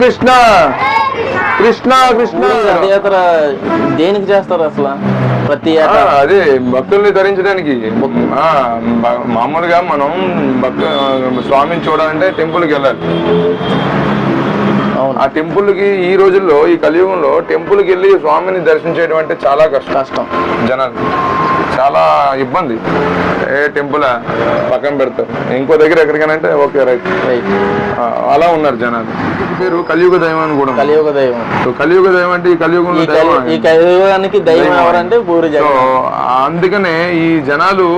కృష్ణ. కృష్ణ కృష్ణ. రథయాత్ర దేనికి చేస్తారు అసలు? ప్రతి అదే భక్తుల్ని ధరించడానికి మామూలుగా మనం భక్తు స్వామిని చూడాలంటే టెంపుల్కి వెళ్ళాలి. ఆ టెంపుల్కి ఈ రోజుల్లో ఈ కలియుగంలో టెంపుల్కి వెళ్ళి స్వామిని దర్శించడం అంటే చాలా కష్టం. కష్టం. జనాలు. చాలా ఇబ్బంది. ఏ టెంపుల్ పక్కన పెడతారు. ఇంకో దగ్గర ఎక్కడికైనా ఓకే రైట్. అలా ఉన్నారు జనాలు. పేరు కలియుగ దైవం అని కూడా. కలియుగ దైవం. సో కలియుగ దైవం అంటే ఈ కలియుగంలో దైవం ఈ కలియుగానికి దైవం. ఎవరంటే పూరి సో జగన్ అందుకనే ఈ జనాలు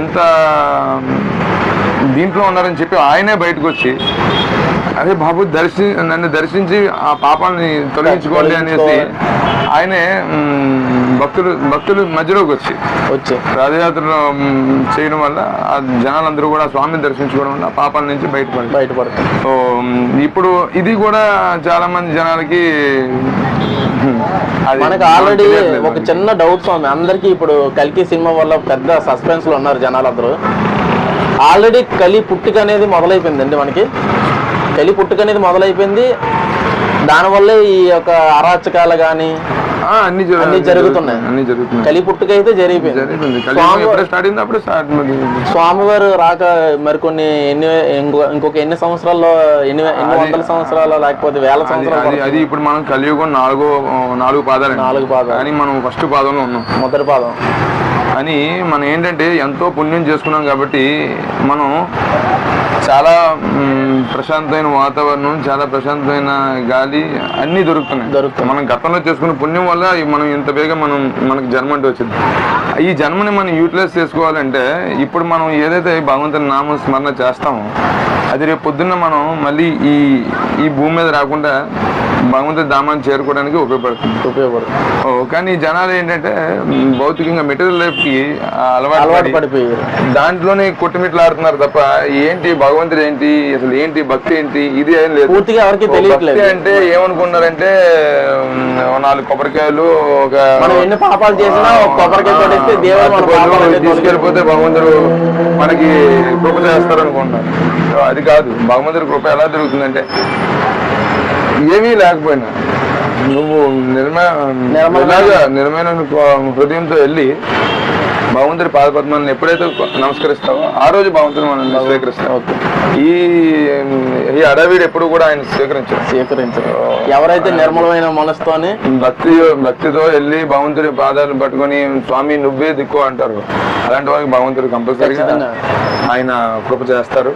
ఇంత దీంట్లో ఉన్నారని చెప్పి ఆయనే బయటకు వచ్చి అరే బాబు దర్శి నన్ను దర్శించి ఆ పాపాలని తొలగించుకోండి అనేసి ఆయనే భక్తులు భక్తులు మధ్యలోకి వచ్చి వచ్చి. రథయాత్రలో చేయడం వల్ల ఆ జనాలందరూ కూడా స్వామిని దర్శించుకోవడం వల్ల పాపాల నుంచి బయటపడి బయటపడతాం సో ఇప్పుడు ఇది కూడా చాలా మంది జనాలకి మనకు ఆల్రెడీ ఒక. చిన్న డౌట్ స్వామి అందరికీ ఇప్పుడు కల్కి సినిమా వల్ల పెద్ద సస్పెన్స్లో ఉన్నారు జనాలందరూ. ఆల్రెడీ కలి పుట్టుక అనేది మొదలైపోయిందండి మనకి. కలి పుట్టుక అనేది మొదలైపోయింది. దానివల్లే ఈ యొక్క అరాచకాలు కానీ అన్ని అన్ని జరుగుతున్నాయి. అన్ని జరుగుతున్నాయి. కలి పుట్టుక అయితే జరిగిపోయింది. స్టార్ట్ అయింది? అప్పుడే స్టార్ట్ స్వామివారు రాక మరికొన్ని ఎన్ని ఇంకో ఇంకొక ఎన్ని సంవత్సరాల్లో ఎన్ని ఎన్ని వందల సంవత్సరాలు లేకపోతే వేల సంవత్సరాలు అది అది ఇప్పుడు మనం కలియుగం నాలుగో నాలుగు పాదాలు నాలుగు పాదాలు. కానీ మనం ఫస్ట్ పాదంలో ఉన్నాం. మొదటి పాదం. అని మనం ఏంటంటే ఎంతో పుణ్యం చేసుకున్నాం కాబట్టి మనం చాలా ప్రశాంతమైన వాతావరణం చాలా ప్రశాంతమైన గాలి అన్నీ దొరుకుతున్నాయి దొరుకుతున్నాయి. మనం గతంలో చేసుకున్న పుణ్యం వల్ల మనం ఇంత బేగా మనం మనకి జన్మ అంటే వచ్చింది ఈ జన్మని మనం యూటిలైజ్ చేసుకోవాలంటే ఇప్పుడు మనం ఏదైతే భగవంతుని నామ స్మరణ చేస్తామో అది రేపు పొద్దున్న మనం మళ్ళీ ఈ ఈ భూమి మీద రాకుండా భగవంతుడి ధామాన్ని చేరుకోవడానికి ఉపయోగపడుతుంది. ఉపయోగపడుతుంది. ఓ, కానీ జనాలు ఏంటంటే భౌతికంగా మెటీరియల్ లైఫ్కి అలవాటు అలవాటు పడి పడిపోయారు. దాంట్లోనే కొట్టుమిట్లాడుతున్నారు తప్ప ఏంటి భగవంతుడు ఏంటి అసలు ఏంటి భక్తి ఏంటి ఇది ఏం లేదు. పూర్తిగా ఎవరికి తెలియట్లేదు. అంటే ఏమనుకున్నారంటే నాలుగు కొబ్బరికాయలు ఒక మనం ఎన్ని పాపాలు చేసినా కొబ్బరికాయ తీసుకెళ్ళిపోతే భగవంతుడు మనకి కృప చేస్తారనుకుంటున్నాను అది కాదు భగవంతుడి కృప ఎలా జరుగుతుందంటే ఏమీ లేకపోయినా నువ్వు నిర్మ నిర్మలమైన- హృదయంతో వెళ్ళి భగవంతుడి పాదపద్మాలను ఎప్పుడైతే నమస్కరిస్తావో ఆ రోజు భగవంతుడు మనల్ని స్వీకరిస్తావు ఈ ఈ అడవిడు ఎప్పుడు కూడా ఆయన స్వీకరించారు స్వీకరించరు ఎవరైతే నిర్మలమైన మనసుతోని భక్తి భక్తితో వెళ్ళి భగవంతుడి పాదాలు పట్టుకొని స్వామి నువ్వే దిక్కు అంటారు. అలాంటి వారికి భగవంతుడు కంపల్సరీగా. ఆయన కృప చేస్తారు.